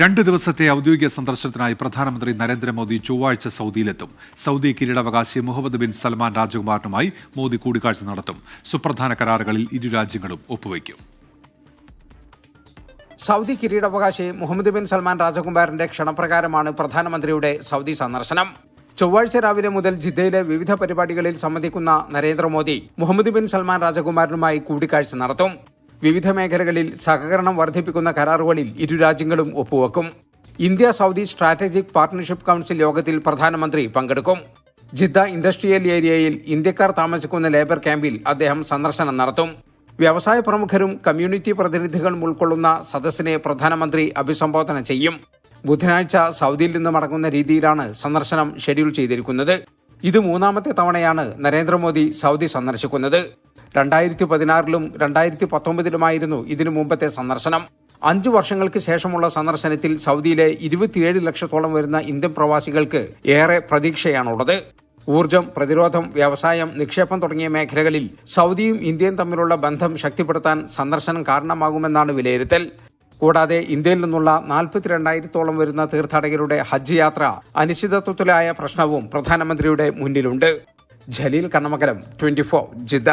രണ്ട് ദിവസത്തെ ഔദ്യോഗിക സന്ദർശനത്തിനായി പ്രധാനമന്ത്രി നരേന്ദ്രമോദി ചൊവ്വാഴ്ച സൗദിയിലെത്തും. സൗദി കിരീടാവകാശി മുഹമ്മദ് ബിൻ സൽമാൻ രാജകുമാരനുമായി മോദി കൂടിക്കാഴ്ച നടത്തും. സുപ്രധാന കരാറുകളിൽ ഇരു രാജ്യങ്ങളും ഒപ്പുവയ്ക്കും. സൗദി കിരീടാവകാശി മുഹമ്മദ് ബിൻ സൽമാൻ രാജകുമാരന്റെ ക്ഷണപ്രകാരമാണ് പ്രധാനമന്ത്രിയുടെ സൗദി സന്ദർശനം. ചൊവ്വാഴ്ച രാവിലെ മുതൽ ജിദ്ദയിലെ വിവിധ പരിപാടികളിൽ സംബന്ധിക്കുന്ന നരേന്ദ്രമോദി മുഹമ്മദ് ബിൻ സൽമാൻ രാജകുമാരനുമായി കൂടിക്കാഴ്ച നടത്തും. വിവിധ മേഖലകളിൽ സഹകരണം വർദ്ധിപ്പിക്കുന്ന കരാറുകളിൽ ഇരു രാജ്യങ്ങളും ഒപ്പുവെക്കും. India Saudi strategic partnership council യോഗത്തിൽ പ്രധാനമന്ത്രി പങ്കെടുക്കും. ജിദ്ദ ഇൻഡസ്ട്രിയൽ ഏരിയയിൽ ഇന്ത്യക്കാർ താമസിക്കുന്ന ലേബർ ക്യാമ്പിൽ അദ്ദേഹം സന്ദർശനം നടത്തും. വ്യവസായ പ്രമുഖരും കമ്മ്യൂണിറ്റി പ്രതിനിധികളും ഉൾക്കൊള്ളുന്ന സദസ്സിനെ പ്രധാനമന്ത്രി അഭിസംബോധന ചെയ്യും. ബുധനാഴ്ച സൗദിയിൽ നിന്ന് മടങ്ങുന്ന രീതിയിലാണ് സന്ദർശനം ഷെഡ്യൂൾ ചെയ്തിരിക്കുന്നത്. ഇത് മൂന്നാമത്തെ തവണയാണ് നരേന്ദ്രമോദി സൗദി സന്ദർശിക്കുന്നത്. രണ്ടായിരത്തി പതിനാറിലും രണ്ടായിരത്തി പത്തൊമ്പതിലുമായിരുന്നു ഇതിനു മുമ്പത്തെ സന്ദർശനം. അഞ്ചു വർഷങ്ങൾക്ക് ശേഷമുള്ള സന്ദർശനത്തിൽ സൗദിയിലെ ഇരുപത്തിയേഴ് ലക്ഷത്തോളം വരുന്ന ഇന്ത്യൻ പ്രവാസികൾക്ക് ഏറെ പ്രതീക്ഷയാണുള്ളത്. ഊർജം പ്രതിരോധം വ്യവസായം നിക്ഷേപം തുടങ്ങിയ മേഖലകളിൽ സൗദിയും ഇന്ത്യയും തമ്മിലുള്ള ബന്ധം ശക്തിപ്പെടുത്താൻ സന്ദർശനം കാരണമാകുമെന്നാണ് വിലയിരുത്തൽ. കൂടാതെ ഇന്ത്യയിൽ നിന്നുള്ള നാൽപ്പത്തിരണ്ടായിരത്തോളം വരുന്ന തീർത്ഥാടകരുടെ ഹജ്ജ് യാത്ര അനിശ്ചിതത്വത്തിലായ പ്രശ്നവും പ്രധാനമന്ത്രിയുടെ മുന്നിലുണ്ട്. Jaleel Kannamakalam twenty Jeddah.